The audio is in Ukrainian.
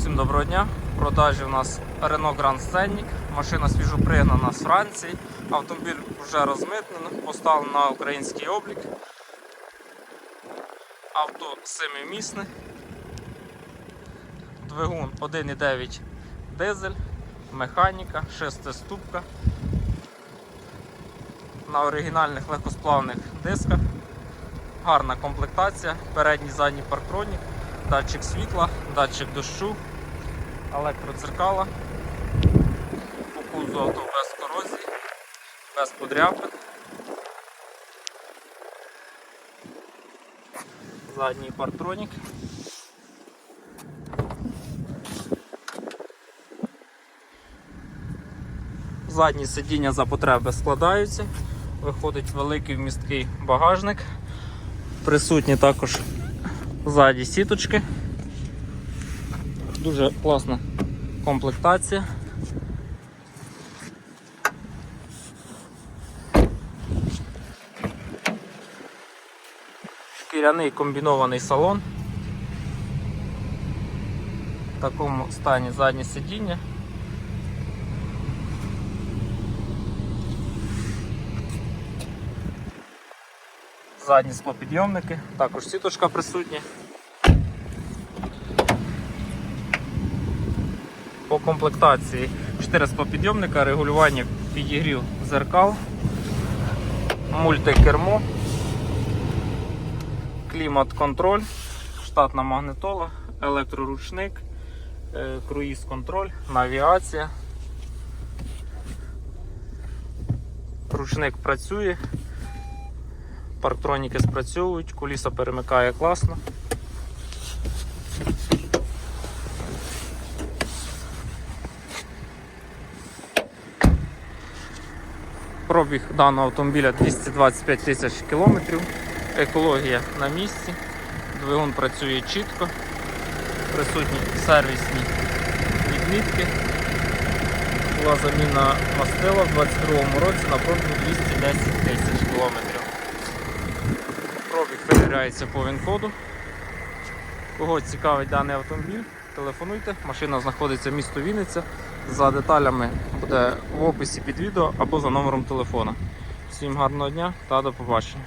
Всім доброго дня. В продажі у нас Renault Grand Scenic. Машина свіжопригнана з Франції. Автомобіль вже розмитнено, поставлено на український облік. Авто семимісне. Двигун 1,9 дизель, механіка, шестиступка. На оригінальних легкосплавних дисках. Гарна комплектація, передній задній парктронік, датчик світла, датчик дощу, електродзеркала, по авто без корозії, без подряпин. Задній парктронік. Задні сидіння за потреби складаються, виходить великий вмісткий багажник. Присутні також ззаді сіточки. Дуже класна комплектація. Шкіряний комбінований салон. В такому стані заднє сидіння. Задні склопідйомники, також сіточка присутня. По комплектації 4 склопідйомника, регулювання підігрів зеркал, мультикермо, клімат-контроль, штатна магнитола, електроручник, е, круїз-контроль, навігація. Ручник працює. Парктроніки спрацьовують, куліса перемикає класно. Пробіг даного автомобіля 225 тисяч кілометрів. Екологія на місці. Двигун працює чітко. Присутні сервісні відмітки. Була заміна мастила в 2022 році на пробігу 210 тисяч кілометрів. Пробіг перевіряється по ВІН-коду. Кого цікавить даний автомобіль, телефонуйте. Машина знаходиться в місто Вінниця. За деталями буде в описі під відео або за номером телефона. Всім гарного дня та до побачення.